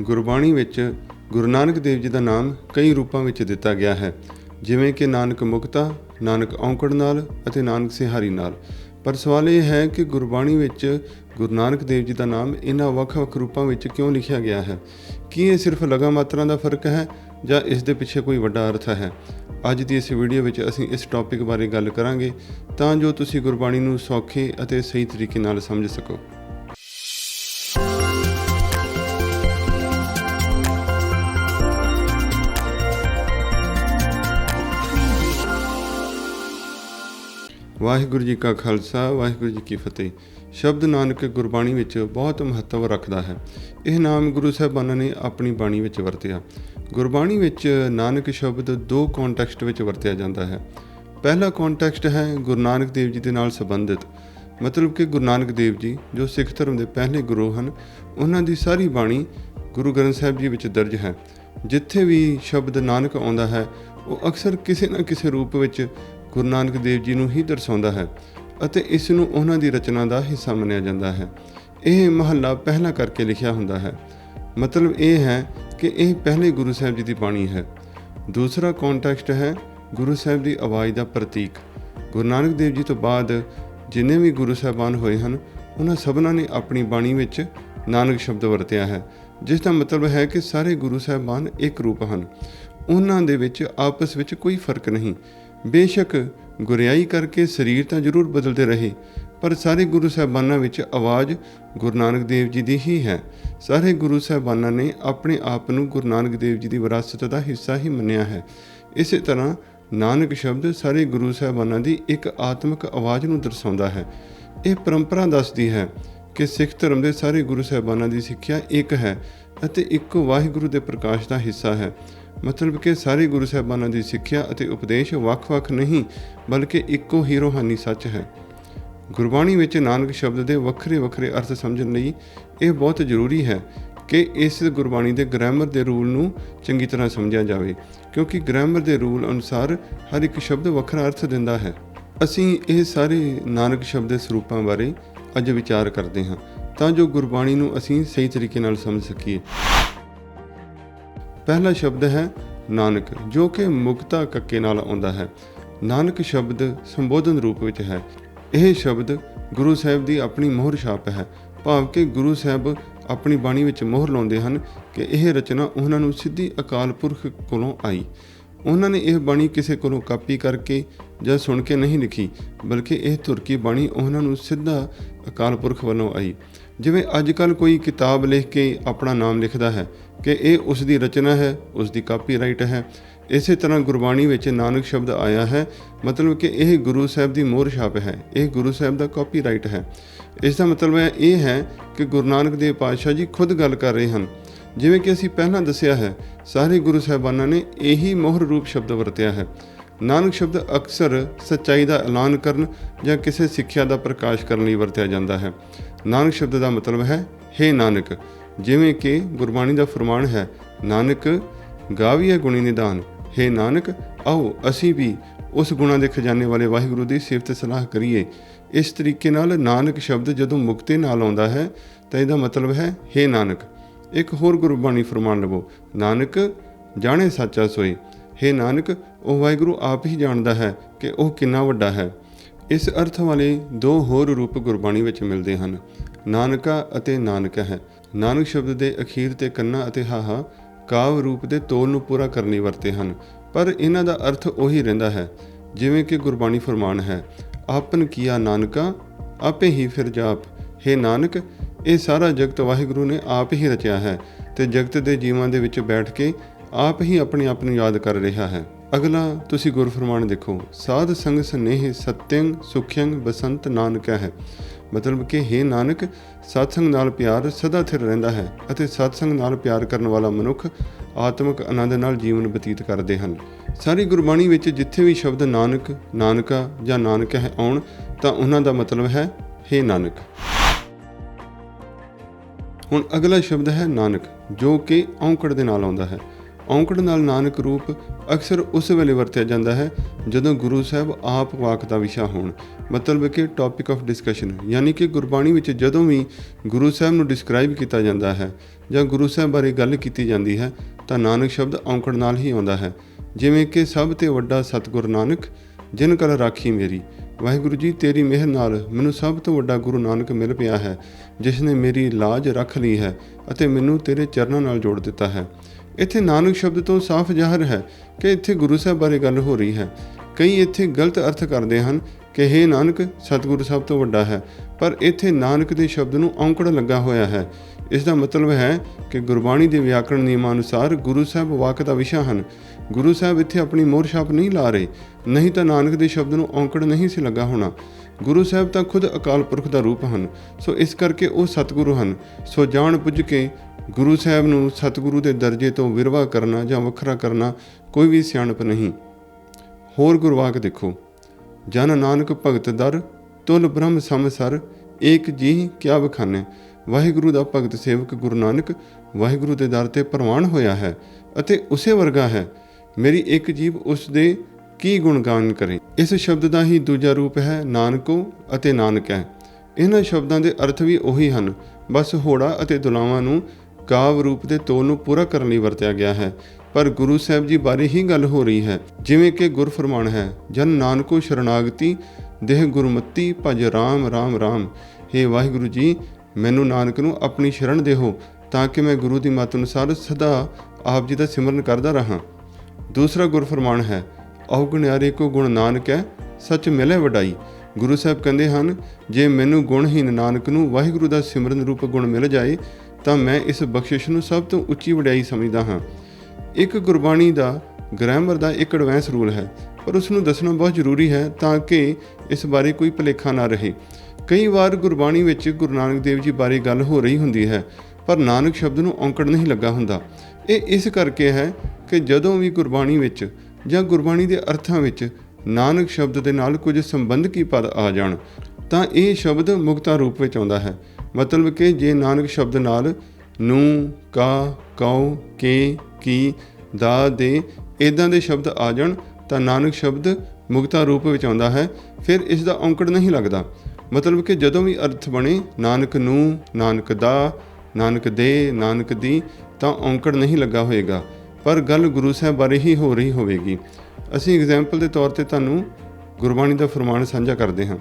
ਗੁਰਬਾਣੀ ਵਿੱਚ ਗੁਰੂ ਨਾਨਕ ਦੇਵ ਜੀ ਦਾ ਨਾਮ ਕਈ ਰੂਪਾਂ ਵਿੱਚ ਦਿੱਤਾ ਗਿਆ ਹੈ, ਜਿਵੇਂ ਕਿ ਨਾਨਕ ਮੁਕਤਾ, ਨਾਨਕ ਔਂਕੜ ਨਾਲ ਅਤੇ ਨਾਨਕ ਸਿਹਾਰੀ ਨਾਲ। ਪਰ ਸਵਾਲ ਇਹ ਹੈ ਕਿ ਗੁਰਬਾਣੀ ਵਿੱਚ ਗੁਰੂ ਨਾਨਕ ਦੇਵ ਜੀ ਦਾ ਨਾਮ ਇਹਨਾਂ ਵੱਖ-ਵੱਖ ਰੂਪਾਂ ਵਿੱਚ ਕਿਉਂ ਲਿਖਿਆ ਗਿਆ ਹੈ? ਕੀ ਇਹ ਸਿਰਫ ਲਗਾ ਮਾਤਰਾ ਦਾ ਫ਼ਰਕ ਹੈ ਜਾਂ ਇਸ ਦੇ ਪਿੱਛੇ ਕੋਈ ਵੱਡਾ ਅਰਥ ਹੈ? ਅੱਜ ਦੀ ਇਸ ਵੀਡੀਓ ਵਿੱਚ ਅਸੀਂ ਇਸ ਟੌਪਿਕ ਬਾਰੇ ਗੱਲ ਕਰਾਂਗੇ ਤਾਂ ਜੋ ਤੁਸੀਂ ਗੁਰਬਾਣੀ ਨੂੰ ਸੌਖੇ ਅਤੇ ਸਹੀ ਤਰੀਕੇ ਨਾਲ ਸਮਝ ਸਕੋ। ਵਾਹਿਗੁਰੂ ਜੀ ਕਾ ਖਾਲਸਾ, ਵਾਹਿਗੁਰੂ ਜੀ ਕੀ ਫਤਿਹ। ਸ਼ਬਦ ਨਾਨਕ ਗੁਰਬਾਣੀ ਵਿੱਚ ਬਹੁਤ ਮਹੱਤਵ ਰੱਖਦਾ ਹੈ। ਇਹ ਨਾਮ ਗੁਰੂ ਸਾਹਿਬਾਨਾਂ ਨੇ ਆਪਣੀ ਬਾਣੀ ਵਿੱਚ ਵਰਤਿਆ। ਗੁਰਬਾਣੀ ਵਿੱਚ ਨਾਨਕ ਸ਼ਬਦ ਦੋ ਕੰਟੈਕਸਟ ਵਿੱਚ ਵਰਤਿਆ ਜਾਂਦਾ ਹੈ। ਪਹਿਲਾ ਕੰਟੈਕਸਟ ਹੈ ਗੁਰੂ ਨਾਨਕ ਦੇਵ ਜੀ ਦੇ ਨਾਲ ਸੰਬੰਧਿਤ। ਮਤਲਬ ਕਿ ਗੁਰੂ ਨਾਨਕ ਦੇਵ ਜੀ, ਜੋ ਸਿੱਖ ਧਰਮ ਦੇ ਪਹਿਲੇ ਗੁਰੂ ਹਨ, ਉਹਨਾਂ ਦੀ ਸਾਰੀ ਬਾਣੀ ਗੁਰੂ ਗ੍ਰੰਥ ਸਾਹਿਬ ਜੀ ਵਿੱਚ ਦਰਜ ਹੈ। ਜਿੱਥੇ ਵੀ ਸ਼ਬਦ ਨਾਨਕ ਆਉਂਦਾ ਹੈ, ਉਹ ਅਕਸਰ ਕਿਸੇ ਨਾ ਕਿਸੇ ਰੂਪ ਵਿੱਚ ਗੁਰੂ ਨਾਨਕ ਦੇਵ ਜੀ ਨੂੰ ਹੀ ਦਰਸਾਉਂਦਾ ਹੈ ਅਤੇ ਇਸ ਨੂੰ ਉਹਨਾਂ ਦੀ ਰਚਨਾ ਦਾ ਹਿੱਸਾ ਮੰਨਿਆ ਜਾਂਦਾ ਹੈ। ਇਹ ਮਹੱਲਾ ਪਹਿਲਾ ਕਰਕੇ ਲਿਖਿਆ ਹੁੰਦਾ ਹੈ। ਮਤਲਬ ਇਹ ਹੈ ਕਿ ਇਹ ਪਹਿਲੇ ਗੁਰੂ ਸਾਹਿਬ ਜੀ ਦੀ ਬਾਣੀ ਹੈ। ਦੂਸਰਾ ਕੰਟੈਕਸਟ ਹੈ ਗੁਰੂ ਸਾਹਿਬ ਦੀ ਆਵਾਜ਼ ਦਾ ਪ੍ਰਤੀਕ। ਗੁਰੂ ਨਾਨਕ ਦੇਵ ਜੀ ਤੋਂ ਬਾਅਦ ਜਿੰਨੇ ਵੀ ਗੁਰੂ ਸਾਹਿਬਾਨ ਹੋਏ ਹਨ, ਉਹਨਾਂ ਸਭਨਾਂ ਨੇ ਆਪਣੀ ਬਾਣੀ ਵਿੱਚ ਨਾਨਕ ਸ਼ਬਦ ਵਰਤਿਆ ਹੈ, ਜਿਸ ਦਾ ਮਤਲਬ ਹੈ ਕਿ ਸਾਰੇ ਗੁਰੂ ਸਾਹਿਬਾਨ ਇੱਕ ਰੂਪ ਹਨ। ਉਹਨਾਂ ਦੇ ਵਿੱਚ ਆਪਸ ਵਿੱਚ ਕੋਈ ਫ਼ਰਕ ਨਹੀਂ। ਬੇਸ਼ੱਕ ਗੁਰਿਆਈ ਕਰਕੇ ਸਰੀਰ ਤਾਂ ਜ਼ਰੂਰ ਬਦਲਦੇ ਰਹੇ, ਪਰ ਸਾਰੇ ਗੁਰੂ ਸਾਹਿਬਾਨਾਂ ਵਿੱਚ ਆਵਾਜ਼ ਗੁਰੂ ਨਾਨਕ ਦੇਵ ਜੀ ਦੀ ਹੀ ਹੈ। ਸਾਰੇ ਗੁਰੂ ਸਾਹਿਬਾਨਾਂ ਨੇ ਆਪਣੇ ਆਪ ਨੂੰ ਗੁਰੂ ਨਾਨਕ ਦੇਵ ਜੀ ਦੀ ਵਿਰਾਸਤ ਦਾ ਹਿੱਸਾ ਹੀ ਮੰਨਿਆ ਹੈ। ਇਸੇ ਤਰ੍ਹਾਂ ਨਾਨਕ ਸ਼ਬਦ ਸਾਰੇ ਗੁਰੂ ਸਾਹਿਬਾਨਾਂ ਦੀ ਇੱਕ ਆਤਮਿਕ ਆਵਾਜ਼ ਨੂੰ ਦਰਸਾਉਂਦਾ ਹੈ। ਇਹ ਪਰੰਪਰਾ ਦੱਸਦੀ ਹੈ ਕਿ ਸਿੱਖ ਧਰਮ ਦੇ ਸਾਰੇ ਗੁਰੂ ਸਾਹਿਬਾਨਾਂ ਦੀ ਸਿੱਖਿਆ ਇੱਕ ਹੈ ਅਤੇ ਇੱਕੋ ਵਾਹਿਗੁਰੂ ਦੇ ਪ੍ਰਕਾਸ਼ ਦਾ ਹਿੱਸਾ ਹੈ। ਮਤਲਬ ਕਿ ਸਾਰੇ ਗੁਰੂ ਸਾਹਿਬਾਨਾਂ ਦੀ ਸਿੱਖਿਆ ਅਤੇ ਉਪਦੇਸ਼ ਵੱਖ-ਵੱਖ ਨਹੀਂ, ਬਲਕਿ ਇੱਕੋ ਹੀ ਰੋਹਾਨੀ ਸੱਚ ਹੈ। ਗੁਰਬਾਣੀ ਵਿੱਚ ਨਾਨਕ ਸ਼ਬਦ ਦੇ ਵੱਖਰੇ-ਵੱਖਰੇ ਅਰਥ ਸਮਝਣ ਲਈ ਇਹ ਬਹੁਤ ਜ਼ਰੂਰੀ ਹੈ ਕਿ ਇਸ ਗੁਰਬਾਣੀ ਦੇ ਗ੍ਰਾਮਰ ਦੇ ਰੂਲ ਨੂੰ ਚੰਗੀ ਤਰ੍ਹਾਂ ਸਮਝਿਆ ਜਾਵੇ, ਕਿਉਂਕਿ ਗ੍ਰਾਮਰ ਦੇ ਰੂਲ ਅਨੁਸਾਰ ਹਰ ਇੱਕ ਸ਼ਬਦ ਵੱਖਰਾ ਅਰਥ ਦਿੰਦਾ ਹੈ। ਅਸੀਂ ਇਹ ਸਾਰੇ ਨਾਨਕ ਸ਼ਬਦ ਦੇ ਸਰੂਪਾਂ ਬਾਰੇ ਅੱਜ ਵਿਚਾਰ ਕਰਦੇ ਹਾਂ, ਤਾਂ ਜੋ ਗੁਰਬਾਣੀ ਨੂੰ ਅਸੀਂ ਸਹੀ ਤਰੀਕੇ ਨਾਲ ਸਮਝ ਸਕੀਏ। ਪਹਿਲਾ ਸ਼ਬਦ ਹੈ ਨਾਨਕ, ਜੋ ਕਿ ਮੁਕਤਾ ਕੱਕੇ ਨਾਲ ਆਉਂਦਾ ਹੈ। ਨਾਨਕ ਸ਼ਬਦ ਸੰਬੋਧਨ ਰੂਪ ਵਿੱਚ ਹੈ। ਇਹ ਸ਼ਬਦ ਗੁਰੂ ਸਾਹਿਬ ਦੀ ਆਪਣੀ ਮੋਹਰ ਛਾਪ ਹੈ। ਭਾਵ ਕਿ ਗੁਰੂ ਸਾਹਿਬ ਆਪਣੀ ਬਾਣੀ ਵਿੱਚ ਮੋਹਰ ਲਾਉਂਦੇ ਹਨ ਕਿ ਇਹ ਰਚਨਾ ਉਹਨਾਂ ਨੂੰ ਸਿੱਧੀ ਅਕਾਲ ਪੁਰਖ ਕੋਲੋਂ ਆਈ। ਉਹਨਾਂ ਨੇ ਇਹ ਬਾਣੀ ਕਿਸੇ ਕੋਲੋਂ ਕਾਪੀ ਕਰਕੇ ਜਾਂ ਸੁਣ ਕੇ ਨਹੀਂ ਲਿਖੀ, ਬਲਕਿ ਇਹ ਤੁਰਕੀ ਬਾਣੀ ਉਹਨਾਂ ਨੂੰ ਸਿੱਧਾ ਅਕਾਲ ਪੁਰਖ ਵੱਲੋਂ ਆਈ। ਜਿਵੇਂ ਅੱਜ ਕੱਲ ਕੋਈ ਕਿਤਾਬ ਲਿਖ ਕੇ ਆਪਣਾ ਨਾਮ ਲਿਖਦਾ ਹੈ ਕਿ ਇਹ ਉਸ ਦੀ ਰਚਨਾ ਹੈ, ਉਸ ਦੀ ਕਾਪੀਰਾਈਟ ਹੈ। ਇਸੇ ਤਰ੍ਹਾਂ ਗੁਰਬਾਣੀ ਵਿੱਚ ਨਾਨਕ ਸ਼ਬਦ ਆਇਆ ਹੈ, ਮਤਲਬ ਕਿ ਇਹ ਗੁਰੂ ਸਾਹਿਬ ਦੀ ਮੋਹਰ ਛਾਪ ਹੈ, ਇਹ ਗੁਰੂ ਸਾਹਿਬ ਦਾ ਕਾਪੀਰਾਈਟ ਹੈ। ਇਸ ਦਾ ਮਤਲਬ ਹੈ ਇਹ ਹੈ ਕਿ ਗੁਰੂ ਨਾਨਕ ਦੇਵ ਪਾਤਸ਼ਾਹ ਜੀ ਖੁਦ ਗੱਲ ਕਰ ਰਹੇ ਹਨ। ਜਿਵੇਂ ਕਿ ਅਸੀਂ ਪਹਿਲਾਂ ਦੱਸਿਆ ਹੈ, ਸਾਰੇ ਗੁਰੂ ਸਾਹਿਬਾਨਾਂ ਨੇ ਇਹੀ ਮੋਹਰ ਰੂਪ ਸ਼ਬਦ ਵਰਤਿਆ ਹੈ। ਨਾਨਕ ਸ਼ਬਦ ਅਕਸਰ ਸਚਾਈ ਦਾ ਐਲਾਨ ਕਰਨ ਜਾਂ ਕਿਸੇ ਸਿੱਖਿਆ ਦਾ ਪ੍ਰਕਾਸ਼ ਕਰਨ ਲਈ ਵਰਤਿਆ ਜਾਂਦਾ ਹੈ। ਨਾਨਕ ਸ਼ਬਦ ਦਾ ਮਤਲਬ ਹੈ, ਹੇ ਨਾਨਕ, ਜਿਵੇਂ ਕਿ ਗੁਰਬਾਣੀ ਦਾ ਫਰਮਾਨ ਹੈ, ਨਾਨਕ ਗਾਵੀਏ ਗੁਣੀ ਨਿਦਾਨ, ਹੇ ਨਾਨਕ, ਆਓ ਅਸੀਂ ਵੀ ਉਸ ਗੁਣਾ ਦੇ ਖਜ਼ਾਨੇ ਵਾਲੇ ਵਾਹਿਗੁਰੂ ਦੀ ਸਿਫਤ ਸਲਾਹ ਕਰੀਏ। ਇਸ ਤਰੀਕੇ ਨਾਲ ਨਾਨਕ ਸ਼ਬਦ ਜਦੋਂ ਮੁਕਤੇ ਨਾਲ ਆਉਂਦਾ ਹੈ, ਤਾਂ ਇਹਦਾ ਮਤਲਬ ਹੈ, ਹੇ ਨਾਨਕ। ਇੱਕ ਹੋਰ ਗੁਰਬਾਣੀ ਫਰਮਾਨ ਲਵੋ, ਨਾਨਕ, ਜਾਣੇ ਸੱਚਾ ਸੋਈ हे ਨਾਨਕ, ਉਹ ਵਾਹਿਗੁਰੂ ਆਪ ਹੀ ਜਾਣਦਾ ਹੈ ਕਿ ਉਹ ਕਿੰਨਾ ਵੱਡਾ ਹੈ। ਇਸ ਅਰਥ ਵਾਲੇ ਦੋ ਹੋਰ ਰੂਪ ਗੁਰਬਾਣੀ ਵਿੱਚ ਮਿਲਦੇ ਹਨ। ਨਾਨਕਾ ਅਤੇ ਨਾਨਕ ਹੈ। ਨਾਨਕ ਸ਼ਬਦ ਦੇ ਅਖੀਰ ਤੇ ਕੰਨਾ ਅਤੇ ਹਾਹਾ ਕਾਵ ਰੂਪ ਦੇ ਤੋਲ ਨੂੰ ਪੂਰਾ ਕਰਨ ਲਈ ਵਰਤੇ ਹਨ। ਪਰ ਇਹਨਾਂ ਦਾ ਅਰਥ ਉਹੀ ਰਹਿੰਦਾ ਹੈ, ਜਿਵੇਂ ਕਿ ਗੁਰਬਾਣੀ ਫਰਮਾਨ ਹੈ, ਆਪਨ ਕੀਆ ਨਾਨਕਾ, ਆਪੇ ਹੀ ਫਿਰ ਜਾਪ। हे ਨਾਨਕ, ਇਹ ਸਾਰਾ ਜਗਤ ਵਾਹਿਗੁਰੂ ਨੇ ਆਪ ਹੀ ਰਚਿਆ ਹੈ ਤੇ ਜਗਤ ਦੇ ਜੀਵਾਂ ਦੇ ਵਿੱਚ ਬੈਠ ਕੇ ਆਪ ਹੀ ਆਪਣੇ ਆਪ ਨੂੰ ਯਾਦ ਕਰ ਰਿਹਾ ਹੈ। ਅਗਲਾ, ਤੁਸੀਂ ਗੁਰਫਰਮਾਨ ਦੇਖੋ। ਸਾਧ ਸੰਗ ਸਨੇਹ ਸਤਿਅੰ ਸੁਖਿਅੰ ਬਸੰਤ ਨਾਨਕ ਹੈ। ਮਤਲਬ ਕਿ हे ਨਾਨਕ, ਸਤਸੰਗ ਨਾਲ ਪਿਆਰ ਸਦਾ ਸਥਿਰ ਰਹਿੰਦਾ ਹੈ ਅਤੇ ਸਤਸੰਗ ਨਾਲ ਪਿਆਰ ਕਰਨ ਵਾਲਾ ਮਨੁੱਖ ਆਤਮਿਕ ਆਨੰਦ ਨਾਲ ਜੀਵਨ ਬਤੀਤ ਕਰਦੇ ਹਨ। ਸਾਰੀ ਗੁਰਬਾਣੀ ਵਿੱਚ ਜਿੱਥੇ ਵੀ ਸ਼ਬਦ ਨਾਨਕ, ਨਾਨਕਾ ਜਾਂ ਨਾਨਕ ਹੈ ਆਉਣ, ਤਾਂ ਉਹਨਾਂ ਦਾ ਮਤਲਬ ਹੈ हे ਨਾਨਕ। ਹੁਣ ਅਗਲਾ ਸ਼ਬਦ ਹੈ ਨਾਨਕ, ਜੋ ਕਿ ਔਂਕੜ ਦੇ ਨਾਲ ਆਉਂਦਾ ਹੈ। ਔਂਕੜ ਨਾਲ ਨਾਨਕ ਰੂਪ ਅਕਸਰ ਉਸ ਵੇਲੇ ਵਰਤਿਆ ਜਾਂਦਾ ਹੈ, ਜਦੋਂ ਗੁਰੂ ਸਾਹਿਬ ਆਪ ਵਾਕ ਦਾ ਵਿਸ਼ਾ ਹੋਣ। ਮਤਲਬ ਕਿ ਟੌਪਿਕ ਆਫ ਡਿਸਕਸ਼ਨ ਯਾਨੀ ਕਿ ਗੁਰਬਾਣੀ ਵਿੱਚ ਜਦੋਂ ਵੀ ਗੁਰੂ ਸਾਹਿਬ ਨੂੰ ਡਿਸਕ੍ਰਾਈਬ ਕੀਤਾ ਜਾਂਦਾ ਹੈ ਜਾਂ ਗੁਰੂ ਸਾਹਿਬ ਬਾਰੇ ਗੱਲ ਕੀਤੀ ਜਾਂਦੀ ਹੈ, ਤਾਂ ਨਾਨਕ ਸ਼ਬਦ ਔਂਕੜ ਨਾਲ ਹੀ ਆਉਂਦਾ ਹੈ। ਜਿਵੇਂ ਕਿ ਸਭ ਤੇ ਵੱਡਾ ਸਤਿਗੁਰ ਨਾਨਕ, ਜਿਨ ਕਲ ਰਾਖੀ ਮੇਰੀ, ਵਾਹਿਗੁਰੂ ਜੀ ਤੇਰੀ ਮਿਹਰ ਨਾਲ ਮੈਨੂੰ ਸਭ ਤੋਂ ਵੱਡਾ ਗੁਰੂ ਨਾਨਕ ਮਿਲ ਪਿਆ ਹੈ ਜਿਸ ਨੇ ਮੇਰੀ ਲਾਜ ਰੱਖ ਲਈ ਹੈ ਅਤੇ ਮੈਨੂੰ ਤੇਰੇ ਚਰਨਾਂ ਨਾਲ ਜੋੜ ਦਿੱਤਾ ਹੈ। ਇੱਥੇ ਨਾਨਕ ਸ਼ਬਦ ਤੋਂ ਸਾਫ਼ ਜ਼ਾਹਰ ਹੈ ਕਿ ਇੱਥੇ ਗੁਰੂ ਸਾਹਿਬ ਬਾਰੇ ਗੱਲ ਹੋ ਰਹੀ ਹੈ। ਕਈ ਇੱਥੇ ਗਲਤ ਅਰਥ ਕਰਦੇ ਹਨ ਕਿ हे ਨਾਨਕ, ਸਤਿਗੁਰੂ ਸਭ ਤੋਂ ਵੱਡਾ ਹੈ, ਪਰ ਇੱਥੇ ਨਾਨਕ ਦੇ ਸ਼ਬਦ ਨੂੰ ਔਂਕੜ ਲੱਗਾ ਹੋਇਆ ਹੈ। ਇਸ ਦਾ ਮਤਲਬ ਹੈ ਕਿ ਗੁਰਬਾਣੀ ਦੇ ਵਿਆਕਰਣ ਨਿਯਮਾਂ ਅਨੁਸਾਰ ਗੁਰੂ ਸਾਹਿਬ ਵਾਕ ਦਾ ਵਿਸ਼ਾ ਹਨ। ਗੁਰੂ ਸਾਹਿਬ ਇੱਥੇ ਆਪਣੀ ਮੋਹਰ ਛਾਪ ਨਹੀਂ ਲਾ ਰਹੇ, ਨਹੀਂ ਤਾਂ ਨਾਨਕ ਦੇ ਸ਼ਬਦ ਨੂੰ ਔਂਕੜ ਨਹੀਂ ਸੀ ਲੱਗਾ ਹੋਣਾ। ਗੁਰੂ ਸਾਹਿਬ ਤਾਂ ਖੁਦ ਅਕਾਲ ਪੁਰਖ ਦਾ ਰੂਪ ਹਨ, ਸੋ ਇਸ ਕਰਕੇ ਉਹ ਸਤਿਗੁਰੂ ਹਨ। ਸੋ ਜਾਣ ਪੁੱਜ ਕੇ ਗੁਰੂ ਸਾਹਿਬ ਨੂੰ ਸਤਿਗੁਰੂ ਦੇ ਦਰਜੇ ਤੋਂ ਵਿਰਵਾ ਕਰਨਾ ਜਾਂ ਵੱਖਰਾ ਕਰਨਾ ਕੋਈ ਵੀ ਸਿਆਣਪ ਨਹੀਂ। ਹੋਰ ਗੁਰਵਾਕ ਦੇਖੋ, ਜਨ ਨਾਨਕ ਭਗਤ ਦਰ, ਤੁਲ ਬ੍ਰਹਮ ਸਮਸਰ ਏਕ ਜੀ ਕਿਆ ਬਖਾਨੇ ਵਾਹਿਗੁਰੂ ਦਾ ਭਗਤ ਸੇਵਕ ਗੁਰੂ ਨਾਨਕ, ਵਾਹਿਗੁਰੂ ਦੇ ਦਰ ਤੇ ਪ੍ਰਵਾਨ ਹੋਇਆ ਹੈ ਅਤੇ ਉਸੇ ਵਰਗਾ ਹੈ। ਮੇਰੀ ਇੱਕ ਜੀਵ ਉਸ ਦੇ ਕੀ ਗੁਣਗਾਨ ਕਰੇ। ਇਸ ਸ਼ਬਦ ਦਾ ਹੀ ਦੂਜਾ ਰੂਪ ਹੈ ਨਾਨਕੋ ਅਤੇ ਨਾਨਕ। ਹੈ ਇਹਨਾਂ ਸ਼ਬਦਾਂ ਦੇ ਅਰਥ ਵੀ ਉਹੀ ਹਨ। ਬਸ ਹੋੜਾ ਅਤੇ ਦੁਲਾਵਾਂ ਨੂੰ ਕਾਵ ਰੂਪ ਦੇ ਤੋਲ ਨੂੰ ਪੂਰਾ ਕਰਨ ਲਈ ਵਰਤਿਆ ਗਿਆ ਹੈ। ਪਰ ਗੁਰੂ ਸਾਹਿਬ ਜੀ ਬਾਰੇ ਹੀ ਗੱਲ ਹੋ ਰਹੀ ਹੈ। ਜਿਵੇਂ ਕਿ ਗੁਰ ਫਰਮਾਨ ਹੈ, ਜਨ ਨਾਨਕੋ ਸ਼ਰਨਾਗਤੀ, ਦੇਹ ਗੁਰਮਤੀ ਭਜ ਰਾਮ ਰਾਮ ਰਾਮ। हे ਵਾਹਿਗੁਰੂ ਜੀ, ਮੈਨੂੰ ਨਾਨਕ ਨੂੰ ਆਪਣੀ ਸ਼ਰਨ ਦੇਹੋ, ਤਾਂ ਕਿ ਮੈਂ ਗੁਰੂ ਦੀ ਮੱਤ ਅਨੁਸਾਰ ਸਦਾ ਆਪ ਜੀ ਦਾ ਸਿਮਰਨ ਕਰਦਾ ਰਹਾ। ਦੂਸਰਾ ਗੁਰ ਫਰਮਾਨ ਹੈ ਔਗਣਿਆਰੇ ਕੋ ਗੁਣ ਨਾਨਕ ਹੈ, ਸੱਚ ਮਿਲੇ ਵਡਾਈ। ਗੁਰੂ ਸਾਹਿਬ ਕਹਿੰਦੇ ਹਨ, ਜੇ ਮੈਨੂੰ ਗੁਣਹੀਨ ਨਾਨਕ ਨੂੰ ਵਾਹਿਗੁਰੂ ਦਾ ਸਿਮਰਨ ਰੂਪ ਗੁਣ ਮਿਲ ਜਾਏ ਤਾਂ ਮੈਂ ਇਸ ਬਖਸ਼ਿਸ਼ ਨੂੰ ਸਭ ਤੋਂ ਉੱਚੀ ਵਡਿਆਈ ਸਮਝਦਾ ਹਾਂ। ਇੱਕ ਗੁਰਬਾਣੀ ਦਾ ਗ੍ਰਾਮਰ ਦਾ ਇੱਕ ਐਡਵਾਂਸ ਰੂਲ ਹੈ, ਪਰ ਉਸ ਨੂੰ ਦੱਸਣਾ ਬਹੁਤ ਜ਼ਰੂਰੀ ਹੈ ਤਾਂ ਕਿ ਇਸ ਬਾਰੇ ਕੋਈ ਭੁਲੇਖਾ ਨਾ ਰਹੇ। ਕਈ ਵਾਰ ਗੁਰਬਾਣੀ ਵਿੱਚ ਗੁਰੂ ਨਾਨਕ ਦੇਵ ਜੀ ਬਾਰੇ ਗੱਲ ਹੋ ਰਹੀ ਹੁੰਦੀ ਹੈ, ਪਰ ਨਾਨਕ ਸ਼ਬਦ ਨੂੰ ਔਂਕੜ ਨਹੀਂ ਲੱਗਾ ਹੁੰਦਾ। ਇਹ ਇਸ ਕਰਕੇ ਹੈ ਕਿ ਜਦੋਂ ਵੀ ਗੁਰਬਾਣੀ ਵਿੱਚ ਜਾਂ ਗੁਰਬਾਣੀ ਦੇ ਅਰਥਾਂ ਵਿੱਚ ਨਾਨਕ ਸ਼ਬਦ ਦੇ ਨਾਲ ਕੁਝ ਸੰਬੰਧਕੀ ਪਦ ਆ ਜਾਣ, ਤਾਂ ਇਹ ਸ਼ਬਦ ਮੁਕਤਾ ਰੂਪ ਵਿੱਚ ਆਉਂਦਾ ਹੈ। ਮਤਲਬ ਕਿ ਜੇ ਨਾਨਕ ਸ਼ਬਦ ਨਾਲ ਨੂੰ, ਕਾ, ਕਉ, ਕੇ, ਕੀ, ਦਾ, ਦੇ ਇਦਾਂ ਦੇ ਸ਼ਬਦ ਆ ਜਾਣ, ਤਾਂ ਨਾਨਕ ਸ਼ਬਦ ਮੁਕਤਾ ਰੂਪ ਵਿੱਚ ਆਉਂਦਾ ਹੈ। ਫਿਰ ਇਸ ਦਾ ਔਂਕੜ ਨਹੀਂ ਲੱਗਦਾ। ਮਤਲਬ ਕਿ ਜਦੋਂ ਵੀ ਅਰਥ ਬਣੇ, ਨਾਨਕ ਨੂੰ, ਨਾਨਕ ਦਾ, ਨਾਨਕ ਦੇ, ਨਾਨਕ ਦੀ, ਤਾਂ ਔਂਕੜ ਨਹੀਂ ਲੱਗਾ ਹੋਏਗਾ। ਪਰ ਗੱਲ ਗੁਰੂ ਸਾਹਿਬ ਬਾਰੇ ਹੀ ਹੋ ਰਹੀ ਹੋਵੇਗੀ। ਅਸੀਂ ਐਗਜ਼ਾਮਪਲ ਦੇ ਤੌਰ ਤੇ ਤੁਹਾਨੂੰ ਗੁਰਬਾਣੀ ਦਾ ਫਰਮਾਨ ਸਾਂਝਾ ਕਰਦੇ ਹਾਂ।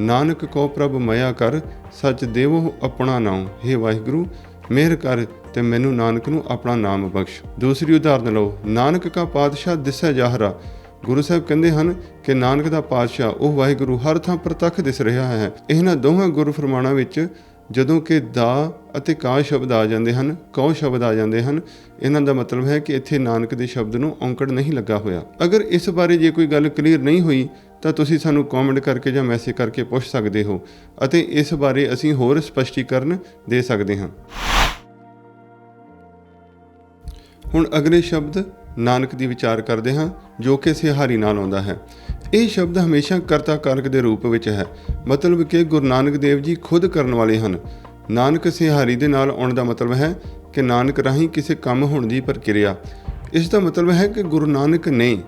ਨਾਨਕ ਕੋ ਪ੍ਰਭ ਮਇਆ ਕਰ, ਸਚ ਦੇਵੋ ਆਪਣਾ ਨਾਮ हे ਵਾਹਿਗੁਰੂ, ਮਿਹਰ ਕਰ ਤੇ ਮੈਨੂੰ ਨਾਨਕ ਨੂੰ ਆਪਣਾ ਨਾਮ ਬਖਸ਼। ਦੂਸਰੀ ਉਦਾਹਰਨ ਲਓ, ਨਾਨਕ ਕਾ ਪਾਤਸ਼ਾਹ ਦਿਸੈ ਜਾਹਰਾ। ਗੁਰੂ ਸਾਹਿਬ ਕਹਿੰਦੇ ਹਨ ਕਿ ਨਾਨਕ ਦਾ ਪਾਤਸ਼ਾਹ, ਉਹ ਵਾਹਿਗੁਰੂ ਹਰ ਥਾਂ ਪ੍ਰਤੱਖ ਦਿਸ ਰਿਹਾ ਹੈ। ਇਹਨਾਂ ਦੋਹਾਂ ਗੁਰੂ ਫਰਮਾਨਾਂ ਵਿੱਚ ਜਦੋਂ ਕਿ ਦਾ ਅਤੇ ਕਾ ਸ਼ਬਦ ਆ ਜਾਂਦੇ ਹਨ, ਕਉ ਸ਼ਬਦ ਆ ਜਾਂਦੇ ਹਨ, ਇਹਨਾਂ ਦਾ ਮਤਲਬ ਹੈ ਕਿ ਇੱਥੇ ਨਾਨਕ ਦੇ ਸ਼ਬਦ ਨੂੰ ਔਂਕੜ ਨਹੀਂ ਲੱਗਾ ਹੋਇਆ। ਅਗਰ ਇਸ ਬਾਰੇ ਜੇ ਕੋਈ ਗੱਲ ਕਲੀਅਰ ਨਹੀਂ ਹੋਈ ਤਾਂ ਤੁਸੀਂ ਸਾਨੂੰ ਕਮੈਂਟ ਕਰਕੇ ਜਾਂ ਮੈਸੇਜ ਕਰਕੇ ਪੁੱਛ ਸਕਦੇ ਹੋ ਅਤੇ ਇਸ ਬਾਰੇ ਅਸੀਂ ਹੋਰ ਸਪਸ਼ਟੀਕਰਨ ਦੇ ਸਕਦੇ ਹਾਂ। ਹੁਣ ਅਗਲੇ ਸ਼ਬਦ ਨਾਨਕ ਦੀ ਵਿਚਾਰ ਕਰਦੇ ਹਾਂ, ਜੋ ਕਿ ਸਿਹਾਰੀ ਨਾਲ ਆਉਂਦਾ ਹੈ। ਇਹ ਸ਼ਬਦ ਹਮੇਸ਼ਾ ਕਰਤਾ ਕਾਰਕ ਦੇ ਰੂਪ ਵਿੱਚ ਹੈ। ਮਤਲਬ ਕਿ ਗੁਰੂ ਨਾਨਕ ਦੇਵ ਜੀ ਖੁਦ ਕਰਨ ਵਾਲੇ ਹਨ। ਨਾਨਕ ਸਿਹਾਰੀ ਦੇ ਨਾਲ ਆਉਣ ਦਾ ਮਤਲਬ ਹੈ ਕਿ ਨਾਨਕ ਰਾਹੀਂ ਕਿਸੇ ਕੰਮ ਹੋਣ ਦੀ ਪ੍ਰਕਿਰਿਆ। ਇਸ ਦਾ ਮਤਲਬ ਹੈ ਕਿ ਗੁਰੂ ਨਾਨਕ ਨੇ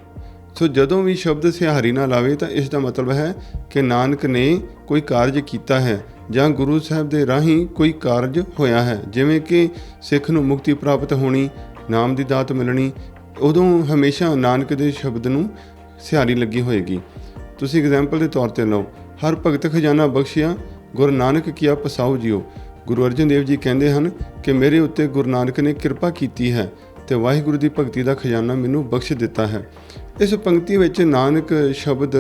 ਸੋ ਜਦੋਂ ਵੀ ਸ਼ਬਦ ਸਿਹਾਰੀ ਨਾਲ ਆਵੇ ਤਾਂ ਇਸ ਦਾ ਮਤਲਬ ਹੈ ਕਿ ਨਾਨਕ ਨੇ ਕੋਈ ਕਾਰਜ ਕੀਤਾ ਹੈ ਜਾਂ ਗੁਰੂ ਸਾਹਿਬ ਦੇ ਰਾਹੀਂ ਕੋਈ ਕਾਰਜ ਹੋਇਆ ਹੈ। ਜਿਵੇਂ ਕਿ ਸਿੱਖ ਨੂੰ ਮੁਕਤੀ ਪ੍ਰਾਪਤ ਹੋਣੀ, ਨਾਮ ਦੀ ਦਾਤ ਮਿਲਣੀ, ਉਦੋਂ ਹਮੇਸ਼ਾ ਨਾਨਕ ਦੇ ਸ਼ਬਦ ਨੂੰ ਸਿਹਾਰੀ ਲੱਗੀ ਹੋਏਗੀ। ਤੁਸੀਂ ਐਗਜ਼ਾਮਪਲ ਦੇ ਤੌਰ ਤੇ ਲਓ। ਹਰ ਭਗਤ ਖਜ਼ਾਨਾ ਬਖਸ਼ਿਆ, ਗੁਰੂ ਨਾਨਕ ਕੀਆ ਪਸਾਉ ਜਿਓ। ਗੁਰੂ ਅਰਜਨ ਦੇਵ ਜੀ ਕਹਿੰਦੇ ਹਨ ਕਿ ਮੇਰੇ ਉੱਤੇ ਗੁਰੂ ਨਾਨਕ ਨੇ ਕਿਰਪਾ ਕੀਤੀ ਹੈ। ਤੇ ਵਾਹਿਗੁਰੂ ਦੀ ਭਗਤੀ ਦਾ ਖਜ਼ਾਨਾ ਮੈਨੂੰ ਬਖਸ਼ ਦਿੱਤਾ ਹੈ। ਇਸ ਪੰਕਤੀ ਵਿੱਚ ਨਾਨਕ ਸ਼ਬਦ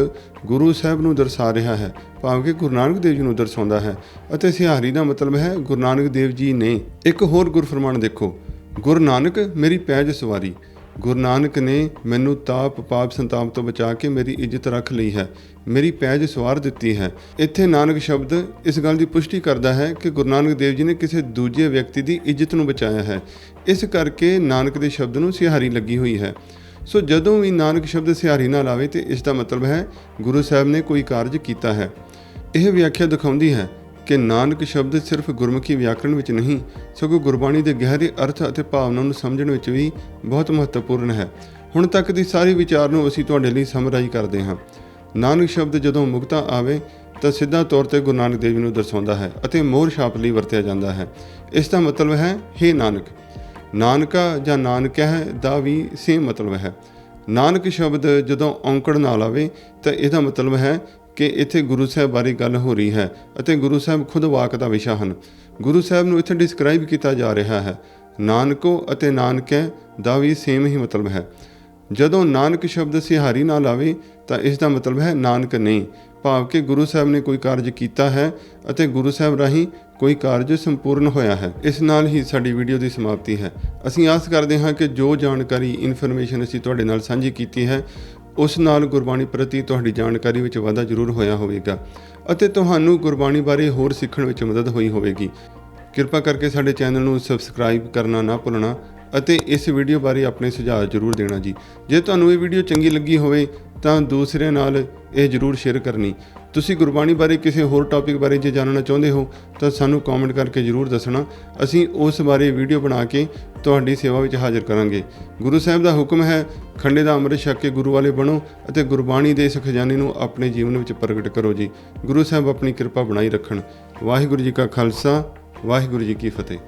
ਗੁਰੂ ਸਾਹਿਬ ਨੂੰ ਦਰਸਾ ਰਿਹਾ ਹੈ ਭਾਵ ਕਿ ਗੁਰੂ ਨਾਨਕ ਦੇਵ ਜੀ ਨੂੰ ਦਰਸਾਉਂਦਾ ਹੈ ਅਤੇ ਸਿਹਾਰੀ ਦਾ ਮਤਲਬ ਹੈ, ਗੁਰੂ ਨਾਨਕ ਦੇਵ ਜੀ ਨੇ। ਇੱਕ ਹੋਰ ਗੁਰਫਰਮਾਨ ਦੇਖੋ, ਗੁਰੂ ਨਾਨਕ, ਮੇਰੀ ਪੈਜ ਸਵਾਰੀ। ਗੁਰੂ ਨਾਨਕ ਨੇ ਮੈਨੂੰ ਤਾਪ, ਪਾਪ ਸੰਤਾਪ ਤੋਂ ਬਚਾ ਕੇ ਮੇਰੀ ਇੱਜ਼ਤ ਰੱਖ ਲਈ ਹੈ, ਮੇਰੀ ਪੈਜ ਸਵਾਰ ਦਿੱਤੀ ਹੈ। ਇੱਥੇ ਨਾਨਕ ਸ਼ਬਦ ਇਸ ਗੱਲ ਦੀ ਪੁਸ਼ਟੀ ਕਰਦਾ ਹੈ ਕਿ ਗੁਰੂ ਨਾਨਕ ਦੇਵ ਜੀ ਨੇ ਕਿਸੇ ਦੂਜੇ ਵਿਅਕਤੀ ਦੀ ਇੱਜ਼ਤ ਨੂੰ ਬਚਾਇਆ ਹੈ। ਇਸ ਕਰਕੇ ਨਾਨਕ ਦੇ ਸ਼ਬਦ ਨੂੰ ਸਿਹਾਰੀ ਲੱਗੀ ਹੋਈ ਹੈ। ਸੋ ਜਦੋਂ ਵੀ ਨਾਨਕ ਸ਼ਬਦ ਸਿਹਾਰੀ ਨਾਲ ਆਵੇ ਤੇ ਇਸ ਦਾ ਮਤਲਬ ਹੈ ਗੁਰੂ ਸਾਹਿਬ ਨੇ ਕੋਈ ਕਾਰਜ ਕੀਤਾ ਹੈ। ਇਹ ਵਿਆਖਿਆ ਦਿਖਾਉਂਦੀ ਹੈ ਕਿ ਨਾਨਕ ਸ਼ਬਦ ਸਿਰਫ ਗੁਰਮੁਖੀ ਵਿਆਕਰਣ ਵਿੱਚ ਨਹੀਂ, ਸਗੋਂ ਗੁਰਬਾਣੀ ਦੇ ਗਹਿਰੇ ਅਰਥ ਅਤੇ ਭਾਵਨਾ ਨੂੰ ਸਮਝਣ ਵਿੱਚ ਵੀ ਬਹੁਤ ਮਹੱਤਵਪੂਰਨ ਹੈ। ਹੁਣ ਤੱਕ ਦੀ ਸਾਰੀ ਵਿਚਾਰ ਨੂੰ ਅਸੀਂ ਤੁਹਾਡੇ ਲਈ ਸਮਰਾਈ ਕਰਦੇ ਹਾਂ। ਨਾਨਕ ਸ਼ਬਦ ਜਦੋਂ ਮੁਕਤਾ ਆਵੇ, ਤਾਂ ਸਿੱਧਾ ਤੌਰ ਤੇ ਗੁਰੂ ਨਾਨਕ ਦੇਵ ਨੂੰ ਦਰਸਾਉਂਦਾ ਹੈ ਅਤੇ ਮੋਹਰ ਛਾਪ ਲਈ ਵਰਤਿਆ ਜਾਂਦਾ ਹੈ। ਇਸ ਦਾ ਮਤਲਬ ਹੈ हे ਨਾਨਕ, ਨਾਨਕਾ ਜਾਂ ਨਾਨਕਹਿ ਦਾ ਵੀ ਸੇਮ ਮਤਲਬ ਹੈ। ਨਾਨਕ ਸ਼ਬਦ ਜਦੋਂ ਔਂਕੜ ਨਾਲ ਆਵੇ, ਤਾਂ ਇਹਦਾ ਮਤਲਬ ਹੈ ਕਿ ਇੱਥੇ ਗੁਰੂ ਸਾਹਿਬ ਬਾਰੇ ਗੱਲ ਹੋ ਰਹੀ ਹੈ ਅਤੇ ਗੁਰੂ ਸਾਹਿਬ ਖੁਦ ਵਾਕ ਦਾ ਵਿਸ਼ਾ ਹਨ। ਗੁਰੂ ਸਾਹਿਬ ਨੂੰ ਇੱਥੇ ਡਿਸਕ੍ਰਾਈਬ ਕੀਤਾ ਜਾ ਰਿਹਾ ਹੈ, ਨਾਨਕੋ ਅਤੇ ਨਾਨਕੈ ਦਾ ਵੀ ਸੇਮ ਹੀ ਮਤਲਬ ਹੈ। ਜਦੋਂ ਨਾਨਕ ਸ਼ਬਦ ਸਿਹਾਰੀ ਨਾਲ ਆਵੇ ਤਾਂ ਇਸ ਦਾ ਮਤਲਬ ਹੈ ਨਾਨਕ ਨਹੀਂ। ਭਾਵ ਕਿ ਗੁਰੂ ਸਾਹਿਬ ਨੇ ਕੋਈ ਕਾਰਜ ਕੀਤਾ ਹੈ ਅਤੇ ਗੁਰੂ ਸਾਹਿਬ ਰਾਹੀਂ ਕੋਈ ਕਾਰਜ ਸੰਪੂਰਨ ਹੋਇਆ ਹੈ। ਇਸ ਨਾਲ ਹੀ ਸਾਡੀ ਵੀਡੀਓ ਦੀ ਸਮਾਪਤੀ ਹੈ। ਅਸੀਂ ਆਸ ਕਰਦੇ ਹਾਂ ਕਿ ਜੋ ਜਾਣਕਾਰੀ ਇਨਫੋਰਮੇਸ਼ਨ ਅਸੀਂ ਤੁਹਾਡੇ ਨਾਲ ਸਾਂਝੀ ਕੀਤੀ ਹੈ ਉਸ ਨਾਲ ਗੁਰਬਾਣੀ ਪ੍ਰਤੀ ਤੁਹਾਡੀ ਜਾਣਕਾਰੀ ਵਿੱਚ ਵਾਧਾ ਜ਼ਰੂਰ ਹੋਇਆ ਹੋਵੇਗਾ ਅਤੇ ਤੁਹਾਨੂੰ ਗੁਰਬਾਣੀ ਬਾਰੇ ਹੋਰ ਸਿੱਖਣ ਵਿੱਚ ਮਦਦ ਹੋਈ ਹੋਵੇਗੀ। ਕਿਰਪਾ ਕਰਕੇ ਸਾਡੇ ਚੈਨਲ ਨੂੰ ਸਬਸਕ੍ਰਾਈਬ ਕਰਨਾ ਨਾ ਭੁੱਲਣਾ ਅਤੇ ਇਸ ਵੀਡੀਓ ਬਾਰੇ ਆਪਣੇ ਸੁਝਾਅ ਜ਼ਰੂਰ ਦੇਣਾ ਜੀ। ਜੇ ਤੁਹਾਨੂੰ ਇਹ ਵੀਡੀਓ ਚੰਗੀ ਲੱਗੀ ਹੋਵੇ ਤਾਂ ਦੂਸਰਿਆਂ ਨਾਲ ਇਹ ਜ਼ਰੂਰ ਸ਼ੇਅਰ ਕਰਨੀ। ਤੁਸੀਂ ਗੁਰਬਾਣੀ ਬਾਰੇ ਕਿਸੇ ਹੋਰ ਟੌਪਿਕ ਬਾਰੇ ਜੇ ਜਾਣਨਾ ਚਾਹੁੰਦੇ ਹੋ, ਤਾਂ ਸਾਨੂੰ ਕਮੈਂਟ ਕਰਕੇ ਜ਼ਰੂਰ ਦੱਸਣਾ। ਅਸੀਂ ਉਸ ਬਾਰੇ ਵੀਡੀਓ ਬਣਾ ਕੇ ਤੁਹਾਡੀ ਸੇਵਾ ਵਿੱਚ ਹਾਜ਼ਰ ਕਰਾਂਗੇ। ਗੁਰੂ ਸਾਹਿਬ ਦਾ ਹੁਕਮ ਹੈ, ਖੰਡੇ ਦਾ ਅੰਮ੍ਰਿਤ ਛਕ ਕੇ ਗੁਰੂ ਵਾਲੇ ਬਣੋ ਅਤੇ ਗੁਰਬਾਣੀ ਦੇ ਇਸ ਖਜ਼ਾਨੇ ਨੂੰ ਆਪਣੇ ਜੀਵਨ ਵਿੱਚ ਪ੍ਰਗਟ ਕਰੋ ਜੀ। ਗੁਰੂ ਸਾਹਿਬ ਆਪਣੀ ਕਿਰਪਾ ਬਣਾਈ ਰੱਖਣ। ਵਾਹਿਗੁਰੂ ਜੀ ਕਾ ਖਾਲਸਾ, ਵਾਹਿਗੁਰੂ ਜੀ ਕੀ ਫਤਿਹ।